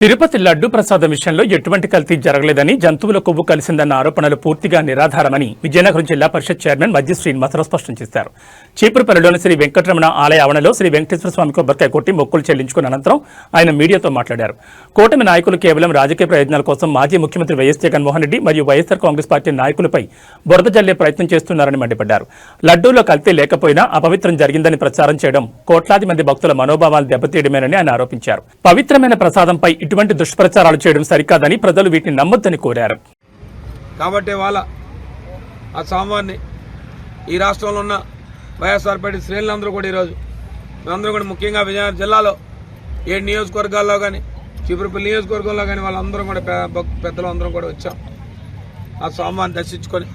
తిరుపతి లడ్డు ప్రసాదం విషయంలో ఎటువంటి కల్తీ జరగలేదని జంతువుల కొవ్వు కలిసిందన్న ఆరోపణలు పూర్తిగా నిరాధారమని విజయనగరం జిల్లా పరిషత్ చైర్మన్ మధ్య శ్రీనివాసరావు స్పష్టం చేశారు. చీపురుపల్లిలోని శ్రీ వెంకటరమణ ఆలయ ఆవరణలో శ్రీ వెంకటేశ్వర స్వామి కొబ్బరికాయ కొట్టి మొక్కులు చెల్లించుకున్న అనంతరం ఆయన మీడియాతో మాట్లాడారు. కూటమి నాయకులు కేవలం రాజకీయ ప్రయోజనాల కోసం మాజీ ముఖ్యమంత్రి వైఎస్ జగన్మోహన్ రెడ్డి మరియు వైఎస్ఆర్ కాంగ్రెస్ పార్టీ నాయకులపై బురద జల్లే ప్రయత్నం చేస్తున్నారని మండిపడ్డారు. లడ్డూలో కల్తీ లేకపోయినా అపవిత్రం జరిగిందని ప్రచారం చేయడం కోట్లాది మంది భక్తుల మనోభావాలు దెబ్బతీయడమేనని ఆయన ఆరోపించారు. పవిత్రమైన ప్రసాదంపై ఇటువంటి దుష్ప్రచారాలు చేయడం సరికాదని ప్రజలు వీటిని నమ్మొద్దని కోరారు. కాబట్టి వాళ్ళ ఆ స్వామివారిని ఈ రాష్ట్రంలో ఉన్న వైఎస్ఆర్ పార్టీ శ్రేణులందరూ కూడా ఈరోజు మేమందరూ కూడా ముఖ్యంగా విజయనగరం జిల్లాలో ఏడు నియోజకవర్గాల్లో కానీ చిపురుపల్లి నియోజకవర్గంలో కానీ వాళ్ళందరం కూడా పెద్దలు అందరం కూడా వచ్చాం. ఆ స్వామివారిని దర్శించుకొని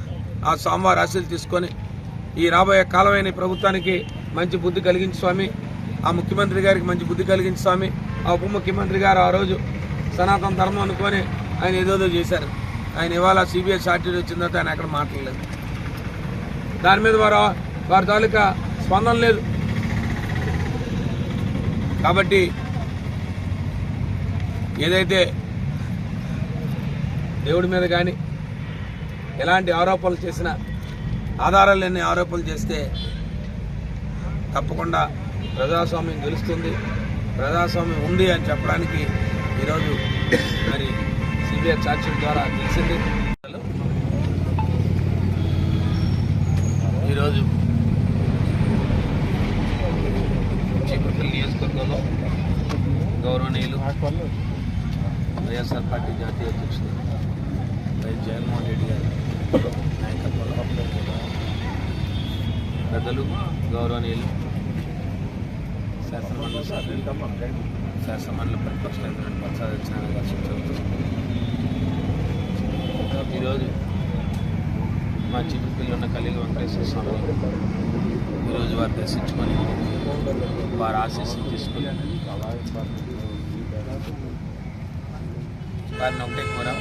ఆ స్వామివారి ఆశలు తీసుకొని ఈ రాబోయే కాలమైన ప్రభుత్వానికి మంచి బుద్ధి కలిగించి స్వామి ఆ ముఖ్యమంత్రి గారికి మంచి బుద్ధి కలిగించి స్వామి ఆ ఉప ముఖ్యమంత్రి గారు ఆ రోజు సనాతన ధర్మం అనుకొని ఆయన ఏదోదో చేశారు. ఆయన ఇవాళ సిబిఐ షార్టేజ్ వచ్చిన తర్వాత ఆయన అక్కడ మాట్లాడలేదు. దాని మీద వారు వారి తాలూకా స్పందన లేదు. కాబట్టి ఏదైతే దేవుడి మీద కానీ ఎలాంటి ఆరోపణలు చేసినా ఆధారాలు లేని ఆరోపణలు చేస్తే తప్పకుండా ప్రజాస్వామ్యం గెలుస్తుంది. ప్రజాస్వామ్యం ఉంది అని చెప్పడానికి ఈరోజు మరి సిబిఐ ఛార్జ్షీట్ ద్వారా తెలిసింది. ఈరోజు చీపురుపల్లి నియోజకవర్గంలో గౌరవనీయులు వైఎస్ఆర్ పార్టీ జాతీయ అధ్యక్షులు వైఎస్ జగన్మోహన్ రెడ్డి గారు నాయకత్వంలో పెద్దలు గౌరవనీయులు శాసనమండలి సభ్యులు శాసనమండలి ప్రతిపక్ష నేతలు ప్రసాదించిన గారు ఈరోజు మా చిట్టుపిల్లి ఉన్న కలిగి వెంకటేశ్వర స్వామి ఈరోజు వారు దర్శించుకొని వారు ఆశీస్సులు తీసుకుని వారిని ఒకటే కూడా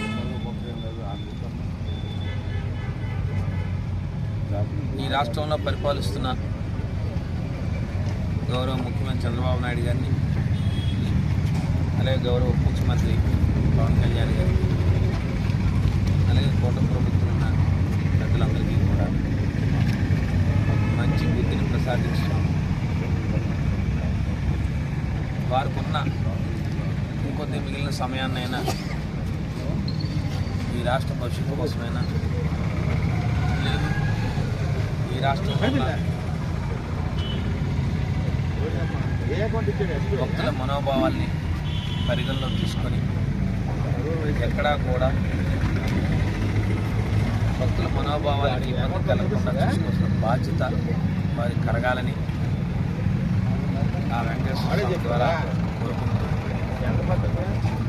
ఈ రాష్ట్రంలో పరిపాలిస్తున్న గౌరవ ముఖ్యమంత్రి చంద్రబాబు నాయుడు గారిని అలాగే గౌరవ ఉప ముఖ్యమంత్రి పవన్ కళ్యాణ్ గారిని అలాగే కోట ప్రభుత్వం ఉన్న పెద్దలందరికీ కూడా మంచి బుద్ధిని ప్రసాదించడం. వారికున్న ఇంకొద్ది మిగిలిన సమయాన్నైనా ఈ రాష్ట్ర భవిష్యత్తు కోసమైనా లేదు ఈ రాష్ట్రం ఉన్న భక్తుల మనోభావాల్ని పరిగణలోకి తీసుకొని ఎక్కడా కూడా భక్తుల మనోభావాలని ఇబ్బంది కలగకుండా చూసుకోవాల్సిన బాధ్యత వారికి కరగాలని ఆ వెంకటేశ్వర ద్వారా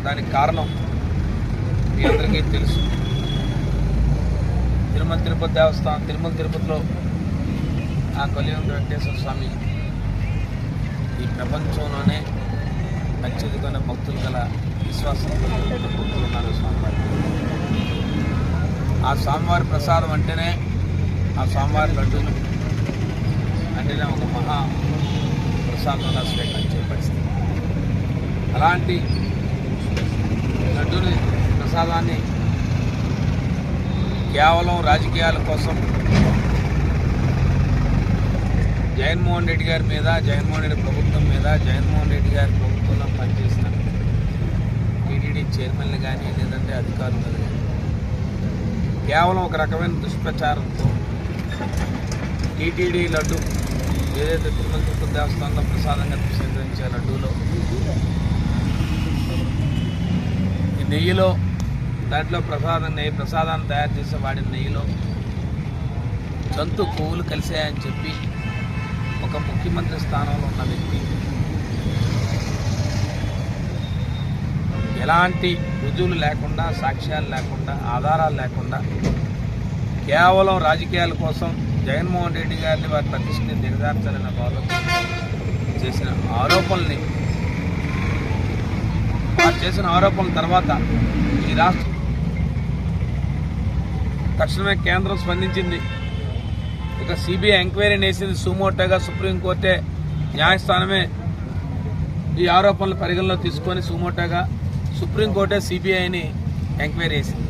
దానికి కారణం మీ అందరికీ తెలుసు. తిరుమల తిరుపతి దేవస్థానం తిరుమల తిరుపతిలో ఆ కొలియం వెంకటేశ్వర స్వామి ప్రపంచంలోనే అత్యధికమైన భక్తులు గల విశ్వాసంతో భక్తులు ఉన్నారు స్వామివారి. ఆ స్వామివారి ప్రసాదం అంటేనే ఆ స్వామివారి లడ్డూలు. అంటేనే ఒక మహా ప్రసాదంగా స్వీకరించే పరిస్థితి. అలాంటి లడ్డూని ప్రసాదాన్ని కేవలం రాజకీయాల కోసం జగన్మోహన్ రెడ్డి గారి మీద జగన్మోహన్ రెడ్డి ప్రభుత్వం మీద జగన్మోహన్ రెడ్డి గారి ప్రభుత్వంలో పనిచేసిన టీటీడీ చైర్మన్లు కానీ లేదంటే అధికారులు కానీ కేవలం ఒక రకమైన దుష్ప్రచారంతో టీటీడీ లడ్డు ఏదైతే తిరుమల తిరుపతి దేవస్థానంలో ప్రసాదంగా స్వీకరించే లడ్డూలో ఈ నెయ్యిలో దాంట్లో ప్రసాదం నెయ్యి ప్రసాదాన్ని తయారు చేసే వాడిన నెయ్యిలో జంతు కొవ్వులు కలిసాయని చెప్పి ఒక ముఖ్యమంత్రి స్థానంలో ఉన్న వ్యక్తి. ఎలాంటి రుజువులు లేకుండా సాక్ష్యాలు లేకుండా ఆధారాలు లేకుండా కేవలం రాజకీయాల కోసం జగన్మోహన్ రెడ్డి గారిని వారి ప్రతిష్టని దిగజార్చాలన్న ఆలోచన చేసిన ఆరోపణల్ని వారు చేసిన ఆరోపణల తర్వాత ఈ రాష్ట్రం తక్షణమే కేంద్రం స్పందించింది. ఒక సిబిఐ ఎంక్వైరీని వేసింది సుమోటోగా సుప్రీంకోర్టే న్యాయస్థానమే ఈ ఆరోపణలు పరిగణలో తీసుకొని సుమోటోగా సుప్రీంకోర్టే సిబిఐని ఎంక్వైరీ చేసింది.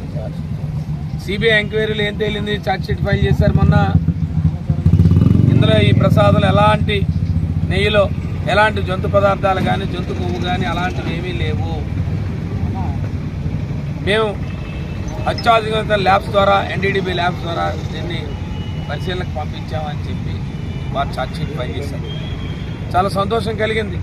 సిబిఐ ఎంక్వైరీలో ఏం తేలింది? ఛార్జ్ షీట్ ఫైల్ చేశారు మొన్న. ఇందులో ఈ ప్రసాదాలు ఎలాంటి నెయ్యిలో ఎలాంటి జంతు పదార్థాలు కానీ జంతు కొవ్వు కానీ అలాంటివి ఏమీ లేవు. మేము అత్యాధునిక ల్యాబ్స్ ద్వారా ఎన్డీడీబీ ల్యాబ్స్ ద్వారా దీన్ని పరిశీలనకు పంపించామని చెప్పి వారు ఛార్జ్షీట్ ఫైల్ చేశారు చాలా సంతోషం కలిగింది.